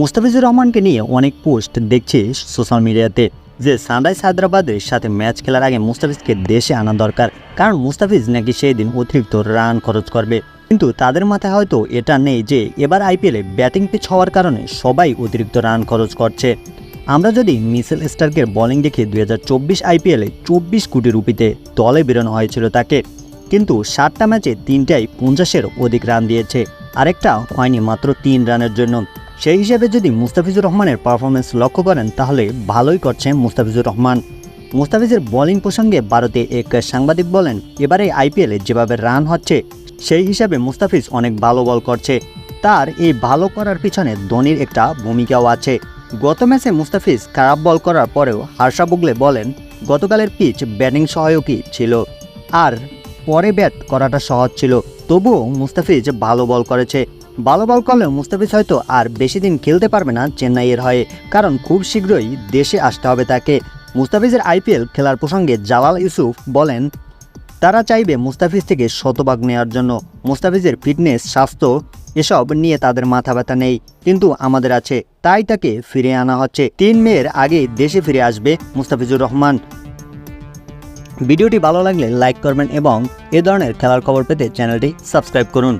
মুস্তাফিজুর রহমানকে নিয়ে অনেক পোস্ট দেখছি সোশ্যাল মিডিয়াতে যে সানরাইজ হায়দ্রাবাদের সাথে ম্যাচ খেলার আগে মুস্তাফিজকে দেশে আনা দরকার। কারণ মুস্তাফিজ নাকি সেই দিন অতিরিক্ত রান খরচ করবে। কিন্তু তাদের মাথায় হয়তো এটা নেই যে এবার আইপিএলে ব্যাটিং পিচ হওয়ার কারণে সবাই অতিরিক্ত রান খরচ করছে। আমরা যদি মিসেল স্টার্কের বোলিং দেখি দুই হাজার চব্বিশ আইপিএলে চব্বিশ কোটি রুপিতে দলে বেরোনো হয়েছিল তাকে। কিন্তু সাতটা ম্যাচে তিনটাই পঞ্চাশের অধিক রান দিয়েছে। আরেকটা হয়নি মাত্র তিন রানের জন্য। সেই হিসেবে যদি মুস্তাফিজুর রহমানের পারফরমেন্স লক্ষ্য করেন, তাহলে ভালোই করছে মুস্তাফিজুর রহমান। মুস্তাফিজের বোলিং প্রসঙ্গে ভারতে এক সাংবাদিক বলেন, এবারে আইপিএলে যেভাবে রান হচ্ছে, সেই হিসাবে মুস্তাফিজ অনেক ভালো বল করছে। তার এই ভালো করার পিছনে ধোনির একটা ভূমিকাও আছে। গত ম্যাচে মুস্তাফিজ খারাপ বল করার পরেও হার্ষা বুগলে বলেন, গতকালের পিচ ব্যাটিং সহায়কই ছিল, আর পরে ব্যাট করাটা সহজ ছিল। তবুও মুস্তাফিজ ভালো বল করেছে। ভালো বল করলেও মুস্তাফিজ হয়তো আর বেশি দিন খেলতে পারবে না চেন্নাইয়ের হয়ে, কারণ খুব শীঘ্রই দেশে আসতে হবে তাকে। মুস্তাফিজের আইপিএল খেলার প্রসঙ্গে জালাল ইউসুফ বলেন, তারা চাইবে মুস্তাফিজ থেকে শতভাগ নেওয়ার জন্য। মুস্তাফিজের ফিটনেস, স্বাস্থ্য, এসব নিয়ে তাদের মাথা ব্যথা নেই, কিন্তু আমাদের আছে। তাই তাকে ফিরে আনা হচ্ছে। তিন মেয়ের আগে দেশে ফিরে আসবে মুস্তাফিজুর রহমান। ভিডিওটি ভালো লাগলে লাইক করবেন এবং এ ধরনের খেলার খবর পেতে চ্যানেলটি সাবস্ক্রাইব করুন।